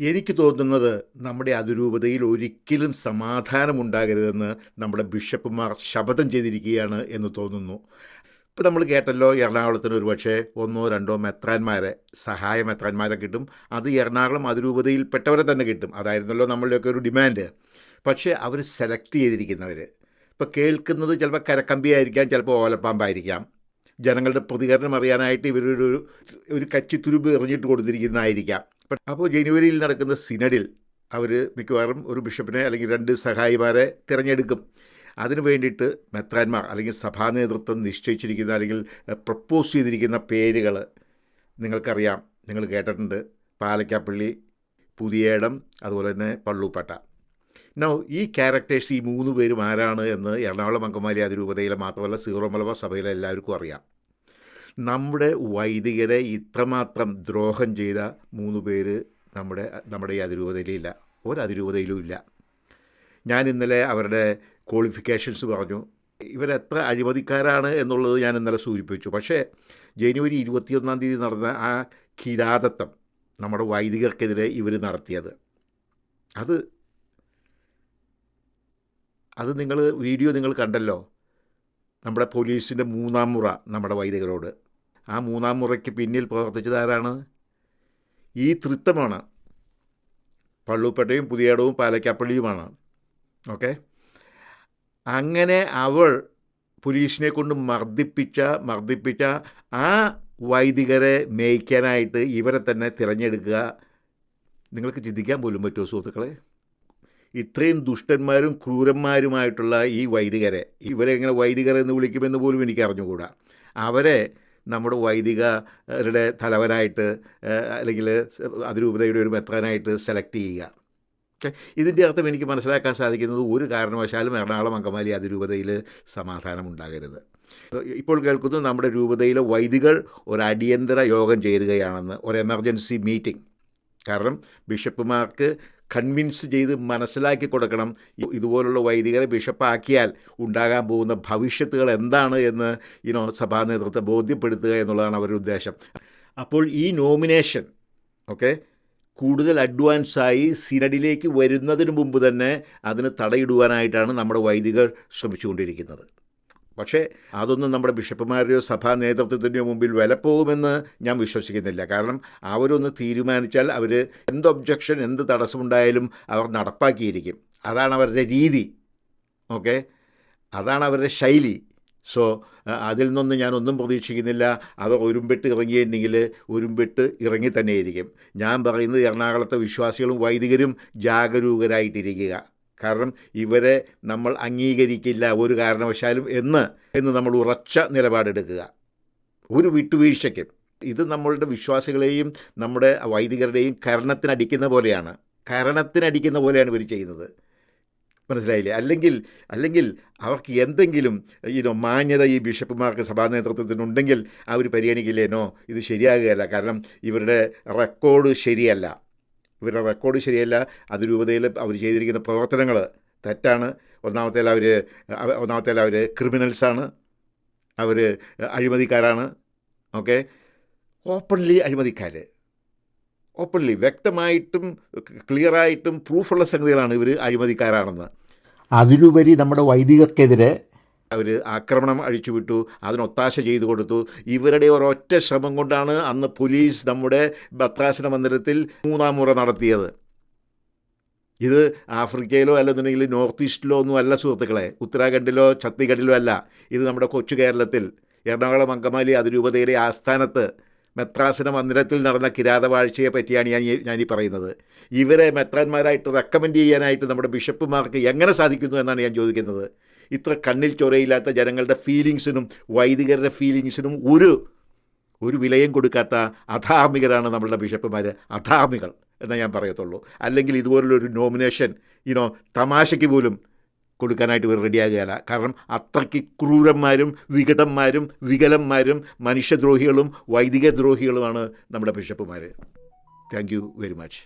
എനിക്ക് തോന്നുന്നത് നമ്മുടെ അതിരൂപതയിൽ ഒരിക്കലും സമാധാനമുണ്ടാകരുതെന്ന് നമ്മുടെ ബിഷപ്പുമാർ ശപഥം ചെയ്തിരിക്കുകയാണ് എന്ന് തോന്നുന്നു. ഇപ്പോൾ നമ്മൾ കേട്ടല്ലോ എറണാകുളത്തിന് ഒരു പക്ഷേ ഒന്നോ രണ്ടോ മെത്രാന്മാരെ സഹായ മെത്രാന്മാരെ കിട്ടും. അത് എറണാകുളം അതിരൂപതയിൽപ്പെട്ടവരെ തന്നെ കിട്ടും. അതായിരുന്നല്ലോ നമ്മളുടെയൊക്കെ ഒരു ഡിമാൻഡ്. പക്ഷേ അവർ സെലക്ട് ചെയ്തിരിക്കുന്നവർ ഇപ്പോൾ കേൾക്കുന്നത് ചിലപ്പോൾ കരക്കമ്പിയായിരിക്കാം ചിലപ്പോൾ ഓലപ്പാമ്പായിരിക്കാം. ജനങ്ങളുടെ പ്രതികരണം അറിയാനായിട്ട് ഇവരൊരു ഒരു കച്ചിത്തുരുമ്പ് എറിഞ്ഞിട്ട് കൊടുത്തിരിക്കുന്നതായിരിക്കാം. അപ്പോൾ ജനുവരിയിൽ നടക്കുന്ന സിനഡിൽ അവർ മിക്കവാറും ഒരു ബിഷപ്പിനെ അല്ലെങ്കിൽ രണ്ട് സഹായിമാരെ തിരഞ്ഞെടുക്കും. അതിനു വേണ്ടിയിട്ട് മെത്രാന്മാർ അല്ലെങ്കിൽ സഭാ നേതൃത്വം നിശ്ചയിച്ചിരിക്കുന്ന അല്ലെങ്കിൽ പ്രപ്പോസ് ചെയ്തിരിക്കുന്ന പേരുകൾ നിങ്ങൾക്കറിയാം. നിങ്ങൾ കേട്ടിട്ടുണ്ട്. പാലക്കാപ്പള്ളി പുതിയേടം അതുപോലെ തന്നെ പള്ളൂപ്പട്ട. നോ ഈ ക്യാരക്ടേഴ്സ് ഈ മൂന്ന് പേരും ആരാണ് എന്ന് എറണാകുളം അങ്കമാലി അതിരൂപതയിലെ മാത്രമല്ല സീറോ മലബാർ സഭയിലെ എല്ലാവർക്കും അറിയാം. നമ്മുടെ വൈദികരെ ഇത്രമാത്രം ദ്രോഹം ചെയ്ത മൂന്ന് പേര് നമ്മുടെ നമ്മുടെ ഈ അതിരൂപതയിലില്ല. ഒരതിരൂപതയിലും ഇല്ല. ഞാൻ ഇന്നലെ അവരുടെ ക്വാളിഫിക്കേഷൻസ് പറഞ്ഞു. ഇവരെത്ര അഴിമതിക്കാരാണ് എന്നുള്ളത് ഞാൻ ഇന്നലെ സൂചിപ്പിച്ചു. പക്ഷേ ജനുവരി ഇരുപത്തിയൊന്നാം തീയതി നടന്ന ആ കിരാതത്വം നമ്മുടെ വൈദികർക്കെതിരെ ഇവർ നടത്തിയത്. അത് അത് നിങ്ങൾ വീഡിയോ നിങ്ങൾ കണ്ടല്ലോ. നമ്മുടെ പോലീസിന്റെ മൂന്നാം മുറ നമ്മുടെ വൈദികരോട്. ആ മൂന്നാം മുറയ്ക്ക് പിന്നിൽ പ്രവർത്തിച്ചതാരാണ് ഈ തൃത്തമാണ്. പള്ളുപ്പേട്ടയും പുതിയടവും പാലക്കാപ്പള്ളിയുമാണ്. ഓക്കെ? അങ്ങനെ അവൾ പോലീസിനെ കൊണ്ട് മർദ്ദിപ്പിച്ച മർദ്ദിപ്പിച്ച ആ വൈദികരെ മേയ്ക്കാനായിട്ട് ഇവരെ തന്നെ തിരഞ്ഞെടുക്കുക. നിങ്ങൾക്ക് ചിന്തിക്കാൻ പോലും പറ്റുമോ സുഹൃത്തുക്കളെ? ഇത്രയും ദുഷ്ടന്മാരും ക്രൂരന്മാരുമായിട്ടുള്ള ഈ വൈദികരെ ഇവരെ എങ്ങനെ വൈദികർ എന്ന് വിളിക്കുമെന്ന് പോലും എനിക്ക് അറിഞ്ഞുകൂടാ. അവരെ നമ്മുടെ വൈദികരുടെ തലവനായിട്ട് അല്ലെങ്കിൽ അതിരൂപതയുടെ ഒരു മെത്രാനായിട്ട് സെലക്ട് ചെയ്യുക. ഇതിന്റെ അർത്ഥം എനിക്ക് മനസ്സിലാക്കാൻ സാധിക്കുന്നത് ഒരു കാരണവശാലും എറണാകുളം അങ്കമാലി അതിരൂപതയിൽ സമാധാനം ഉണ്ടാകരുത്. ഇപ്പോൾ കേൾക്കുന്നു നമ്മുടെ രൂപതയിലെ വൈദികൾ ഒരു അടിയന്തര യോഗം ചേരുകയാണെന്ന് ഒരു എമർജൻസി മീറ്റിംഗ് കാരണം ബിഷപ്പുമാർക്ക് കൺവിൻസ് ചെയ്ത് മനസ്സിലാക്കി കൊടുക്കണം. ഇതുപോലുള്ള വൈദികരെ ബിഷപ്പാക്കിയാൽ ഉണ്ടാകാൻ പോകുന്ന ഭവിഷ്യത്തുകൾ എന്താണ് എന്ന് ഇനോ സഭാ നേതൃത്വത്തെ ബോധ്യപ്പെടുത്തുക എന്നുള്ളതാണ് അവരുടെ ഉദ്ദേശം. അപ്പോൾ ഈ നോമിനേഷൻ ഓക്കെ കൂടുതൽ അഡ്വാൻസായി സിനഡിലേക്ക് വരുന്നതിന് മുമ്പ് തന്നെ അതിന് തടയിടുവാനായിട്ടാണ് നമ്മുടെ വൈദികർ ശ്രമിച്ചുകൊണ്ടിരിക്കുന്നത്. പക്ഷേ അതൊന്നും നമ്മുടെ ബിഷപ്പുമാരുടെയോ സഭാ നേതൃത്വത്തിന്റെയോ മുമ്പിൽ വിലപ്പോകുമെന്ന് ഞാൻ വിശ്വസിക്കുന്നില്ല. കാരണം അവരൊന്ന് തീരുമാനിച്ചാൽ അവർ എന്ത് ഒബ്ജക്ഷൻ എന്ത് തടസ്സമുണ്ടായാലും അവർ നടപ്പാക്കിയിരിക്കും. അതാണ് അവരുടെ രീതി. ഓക്കെ? അതാണ് അവരുടെ ശൈലി. സോ അതിൽ നിന്നൊന്നും ഞാനൊന്നും പ്രതീക്ഷിക്കുന്നില്ല. അവർ ഉരുമ്പിട്ട് ഇറങ്ങിയിട്ടുണ്ടെങ്കിൽ ഉരുമ്പിട്ട് ഇറങ്ങി തന്നെയിരിക്കും ഞാൻ പറയുന്നത് എറണാകുളത്തെ വിശ്വാസികളും വൈദികരും ജാഗരൂകരായിട്ടിരിക്കുക. കാരണം ഇവരെ നമ്മൾ അംഗീകരിക്കില്ല ഒരു കാരണവശാലും എന്ന് എന്ന് നമ്മൾ ഉറച്ച നിലപാടെടുക്കുക. ഒരു വിട്ടുവീഴ്ചയ്ക്കും ഇത് നമ്മളുടെ വിശ്വാസികളെയും നമ്മുടെ വൈദികരുടെയും കരണത്തിനടിക്കുന്ന പോലെയാണ്. കരണത്തിനടിക്കുന്ന പോലെയാണ് ഇവർ ചെയ്യുന്നത്. മനസ്സിലായില്ലേ? അല്ലെങ്കിൽ അല്ലെങ്കിൽ അവർക്ക് എന്തെങ്കിലും ഇതിനോ മാന്യത ഈ ബിഷപ്പുമാർക്ക് സഭാ നേതൃത്വത്തിനുണ്ടെങ്കിൽ അവർ പരിഗണിക്കില്ലേനോ ഇത് ശരിയാകുകയല്ല. കാരണം ഇവരുടെ റെക്കോർഡ് ശരിയല്ല. ഇവരുടെ റെക്കോർഡ് ശരിയല്ല. അതിരൂപതയിൽ അവർ ചെയ്തിരിക്കുന്ന പ്രവർത്തനങ്ങൾ തെറ്റാണ്. ഒന്നാമത്തേൽ അവർ ഒന്നാമത്തേൽ അവർ ക്രിമിനൽസാണ് അവർ അഴിമതിക്കാരാണ്. ഓക്കെ? ഓപ്പൺലി അഴിമതിക്കാർ ഓപ്പൺലി വ്യക്തമായിട്ടും ക്ലിയറായിട്ടും പ്രൂഫുള്ള സംഗതികളാണ് ഇവർ അഴിമതിക്കാരാണെന്ന്. അതിലുപരി നമ്മുടെ വൈദികർക്കെതിരെ അവർ ആക്രമണം അഴിച്ചുവിട്ടു അതിനൊത്താശ ചെയ്തു കൊടുത്തു. ഇവരുടെ ഒരൊറ്റ ശ്രമം കൊണ്ടാണ് അന്ന് പോലീസ് നമ്മുടെ ബത്താശന മന്ദിരത്തിൽ മൂന്നാം മുറ നടത്തിയത്. ഇത് ആഫ്രിക്കയിലോ അല്ലെന്നുണ്ടെങ്കിൽ നോർത്ത് ഈസ്റ്റിലോ ഒന്നും അല്ല സുഹൃത്തുക്കളെ. ഉത്തരാഖണ്ഡിലോ ഛത്തീഗഡിലോ അല്ല. ഇത് നമ്മുടെ കൊച്ചു കേരളത്തിൽ. എറണാകുളം അങ്കമാലി അതിരൂപതയുടെ ആസ്ഥാനത്ത് മെത്രാസന മന്ദിരത്തിൽ നടന്ന കിരാതവാഴ്ചയെ പറ്റിയാണ് ഞാൻ ഞാനീ പറയുന്നത്. ഇവരെ മെത്രാന്മാരായിട്ട് റെക്കമെൻഡ് ചെയ്യാനായിട്ട് നമ്മുടെ ബിഷപ്പുമാർക്ക് എങ്ങനെ സാധിക്കുന്നു എന്നാണ് ഞാൻ ചോദിക്കുന്നത്. ഇത്ര കണ്ണിൽ ചൊരയില്ലാത്ത ജനങ്ങളുടെ ഫീലിങ്സിനും വൈദികരുടെ ഫീലിങ്സിനും ഒരു ഒരു വിലയും കൊടുക്കാത്ത അധാർമികരാണ് നമ്മളുടെ ബിഷപ്പുമാർ അധാർമികൾ എന്നേ ഞാൻ പറയത്തുള്ളൂ. അല്ലെങ്കിൽ ഇതുപോലുള്ളൊരു നോമിനേഷൻ ഇനോ തമാശയ്ക്ക് പോലും കൊടുക്കാനായിട്ട് ഇവർ റെഡിയാകുകയല്ല കാരണം അത്രയ്ക്ക് ക്രൂരന്മാരും വികടന്മാരും വികലന്മാരും മനുഷ്യദ്രോഹികളും വൈദിക ദ്രോഹികളുമാണ് നമ്മുടെ ബിഷപ്പുമാർ താങ്ക് യു വെരി മച്ച്